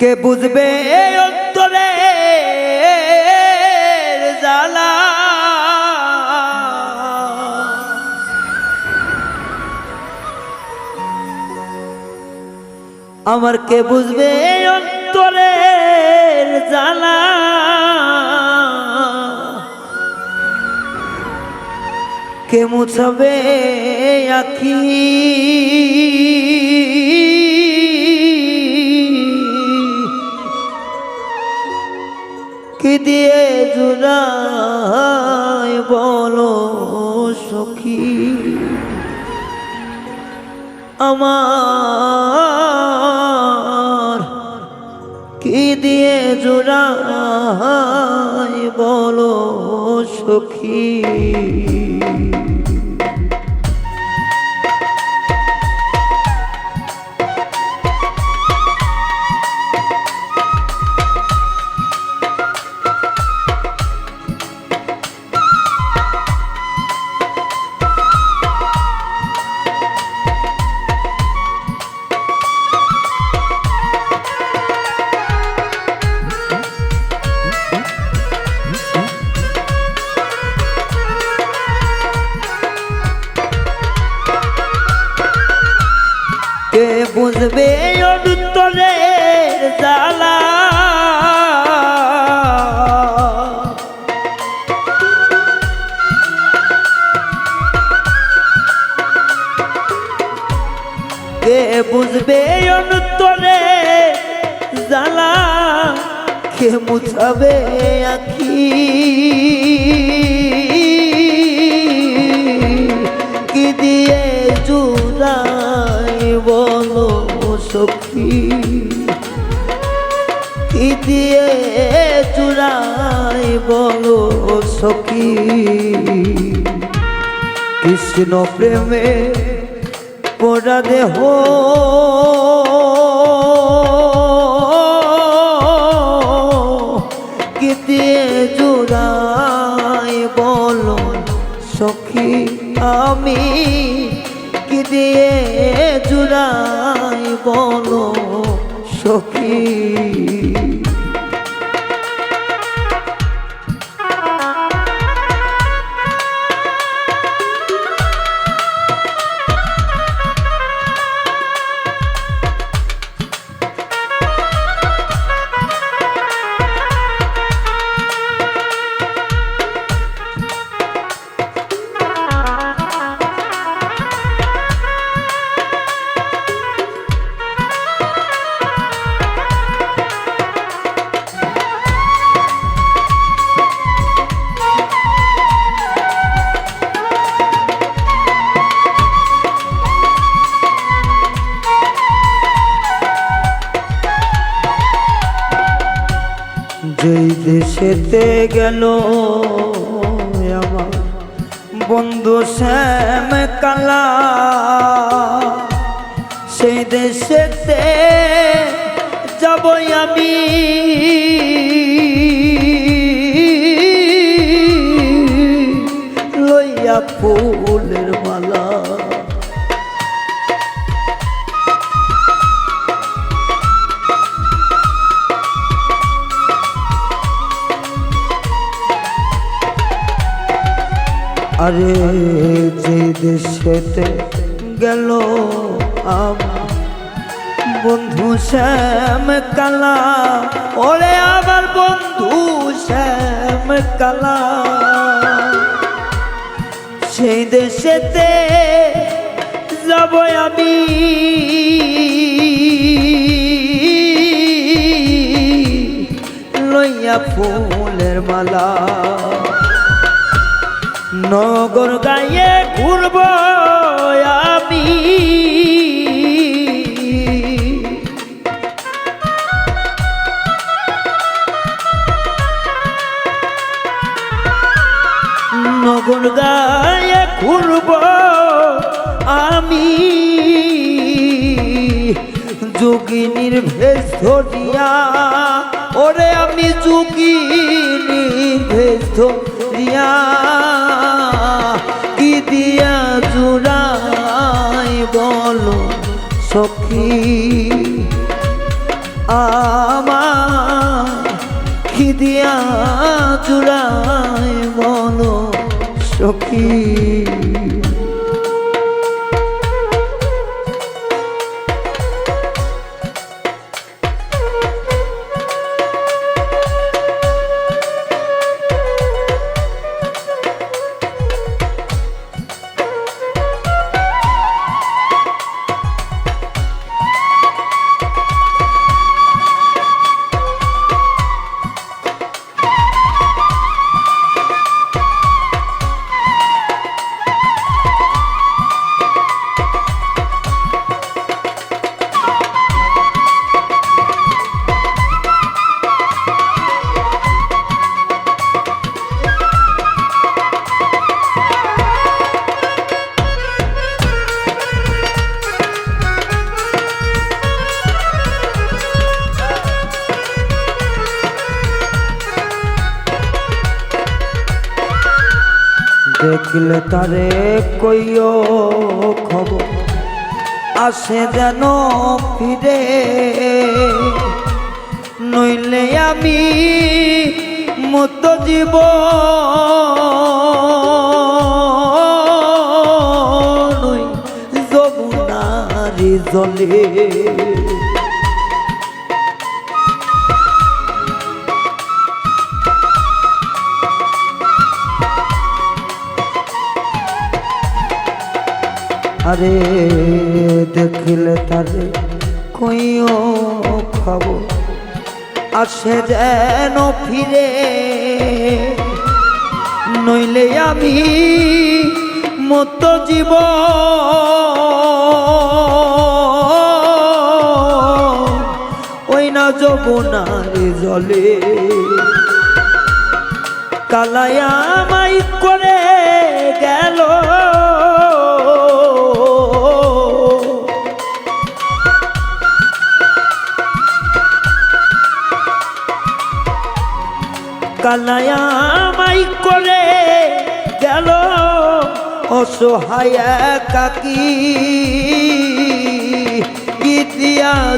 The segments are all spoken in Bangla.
কে বুঝবে অন্তরে জ্বালা? আমার কে বুঝবে এই অন্তরের জ্বালা? কে মুছবে আখি? জুড়াই বলো সখী। আমার কি দিয়ে জোড়াই বলো সখী? বুঝবে অন্তরের জ্বালা। কে বুঝবে অন্তরে জ্বালা? কে মুছাবে আখি? বলো সখী। কৃষ্ণ প্রেমে পোড়া দেহ। কি দিয়ে জুড়াই বলো সখী আমি? কি দিয়ে জুড়াই বলো সখী? দেশেতে গেল আমার বন্ধু শ্যাম কালা। সেই দেশেতে যাব আমি। লইয়া ফুলের মালা আরে যে দেশেতে গেল আমার বন্ধু শ্যাম কালা, ওরে আমার বন্ধু শ্যাম কালা। সেই দেশেতে যাব আমি। লইয়া ফুলের মালা। নগর গায়ে ঘুরব আমি। নগর গায়ে ঘুরব আমি। যোগিনীর ভেষ ধরিয়া, ওরে আমি যোগিনীর ভেষ ধরিয়া সখী আমার খিদিয়া চূড়ায় বলো সখী। দেখলে তারে কইও খবর। আসে যেন ফিরে। নইলে আমি মত জীব। নই যমুনারি জলে। আরে দেখিলে তারে কইও খবর। আসে যেন ফিরে, নইলে আমি মত জীব। ওই না যমুনার জলে কালায়া মাই করে গেল। কালায়া মাই করে গেল অসহায় কাকি।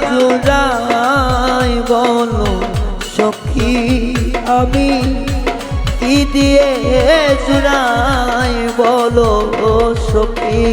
জোড়াই বলো সখী, আমি কি দিয়ে জোড়াই বলো সখী?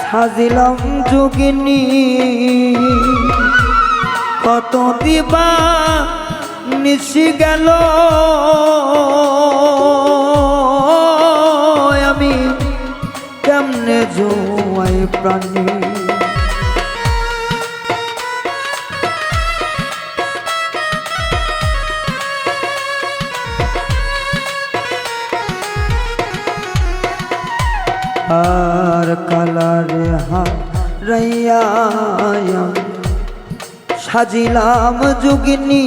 সাজিলাম যোগিনী কত দিবা নিশি গেল। আমি কেমনে জোয়াই প্রাণী? আর কালারে হারাইয়া সাজিলাম যোগিনী।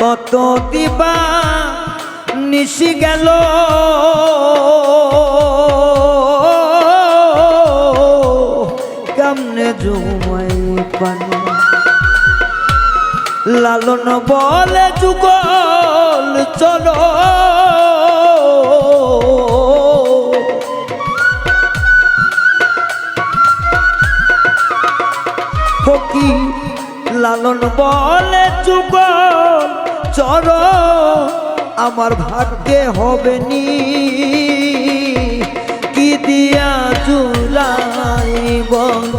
কত দিবা নিশি গেল। কেমনে জুমাই পানি। লালন বলে যুগল চলো। ফকি লালন বলে যুগল চর আমার ভাগ্যে হবে নি। কি দিয়া চুলাই বল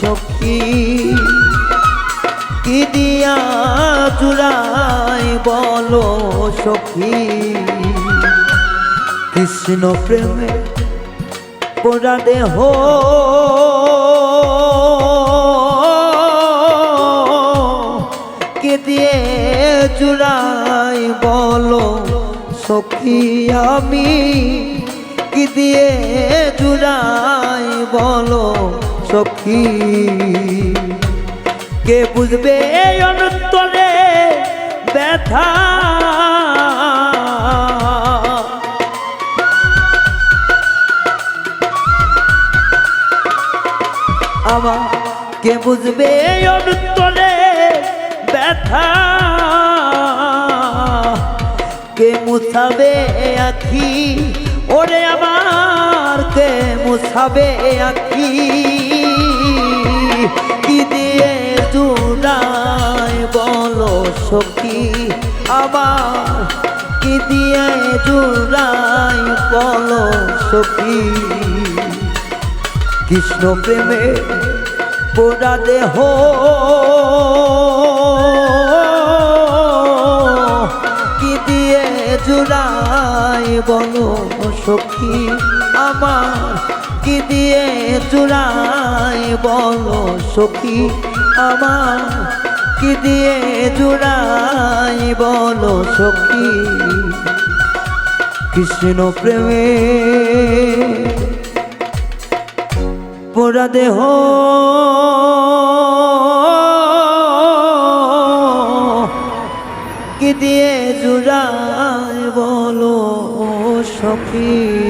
সখী? কি দিয়া জুড়াই বলো সখী? কৃষ্ণ প্রেমে পোড়া দেহ জুড়াই বলো, সখী আমি কি দিয়ে জুড়াই বলো, সখী? কে বুঝবে অন্তরে ব্যথা? আমার কে বুঝবে এই অন্তরে ব্যথা? মুছাবে আখি? ওরে আমার, কে মুছাবে আখি? কি দিয়ে জুড়াই বলো সখী আমার কি দিয়ে জুড়াই বলো সখী? কৃষ্ণ প্রেমে পোড়া দেহ জুড়াই বলো সখী আমার কি দিয়ে জুড়াই বলো সখী আমার কি দিয়ে জুড়াই বলো সখী? কৃষ্ণ প্রেমে পোড়া দেহ দিয়ে জুড়ায় বলো সখী।